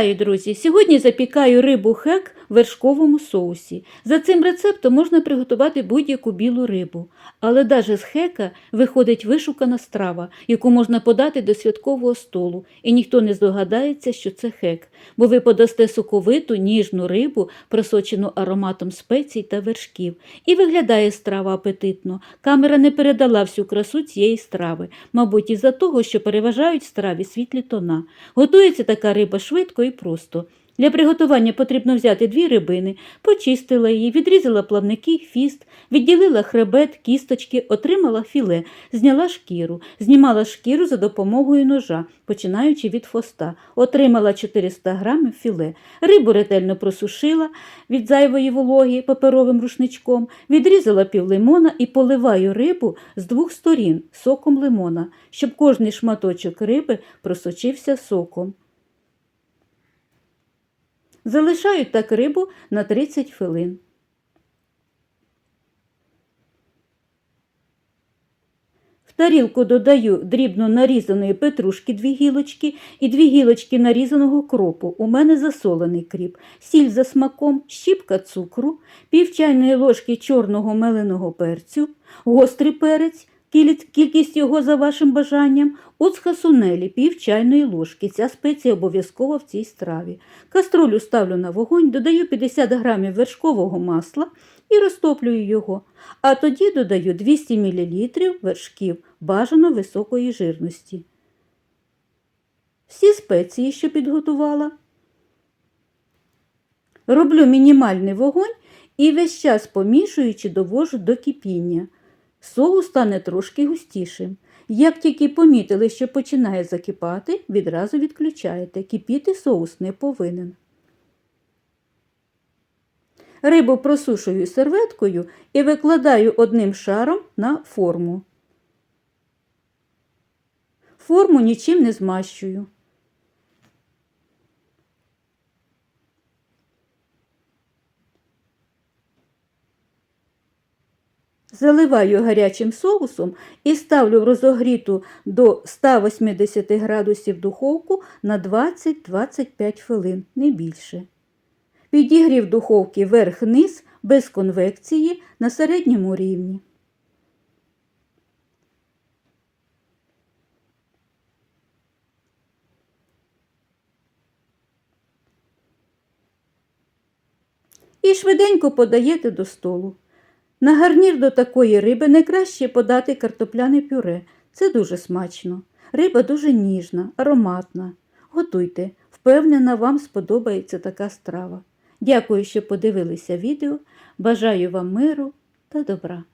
Вітаю, друзі! Сьогодні запікаю рибу хек в вершковому соусі. За цим рецептом можна приготувати будь-яку білу рибу, але навіть з хека виходить вишукана страва, яку можна подати до святкового столу, і ніхто не здогадається, що це хек, бо ви подасте соковиту, ніжну рибу, просочену ароматом спецій та вершків. І виглядає страва апетитно. Камера не передала всю красу цієї страви, мабуть, із-за того, що переважають страві світлі тона. Готується така риба швидко і просто. Для приготування потрібно взяти дві рибини, почистила її, відрізала плавники, хвіст, відділила хребет, кісточки, отримала філе, зняла шкіру, знімала шкіру за допомогою ножа, починаючи від хвоста, отримала 400 грамів філе. Рибу ретельно просушила від зайвої вологи паперовим рушничком, відрізала пів лимона і поливаю рибу з двох сторін соком лимона, щоб кожний шматочок риби просочився соком. Залишаю так рибу на 30 хвилин. В тарілку додаю дрібно нарізаної петрушки дві гілочки і дві гілочки нарізаного кропу. У мене засолений кріп, сіль за смаком, щіпка цукру, пів чайної ложки чорного меленого перцю, гострий перець, кількість його за вашим бажанням, оцха сунелі, пів чайної ложки. Ця спеція обов'язково в цій страві. Каструлю ставлю на вогонь, додаю 50 грамів вершкового масла і розтоплюю його. А тоді додаю 200 мл вершків, бажано високої жирності. Всі спеції, що підготувала. Роблю мінімальний вогонь і весь час помішуючи довожу до кипіння. Соус стане трошки густішим. Як тільки помітили, що починає закипати, відразу відключаєте. Кипіти соус не повинен. Рибу просушую серветкою і викладаю одним шаром на форму. Форму нічим не змащую. Заливаю гарячим соусом і ставлю в розогріту до 180 градусів духовку на 20-25 хвилин, не більше. Підігрів духовки верх-низ без конвекції на середньому рівні. І швиденько подаєте до столу. На гарнір до такої риби найкраще подати картопляне пюре. Це дуже смачно. Риба дуже ніжна, ароматна. Готуйте, впевнена, вам сподобається така страва. Дякую, що подивилися відео. Бажаю вам миру та добра.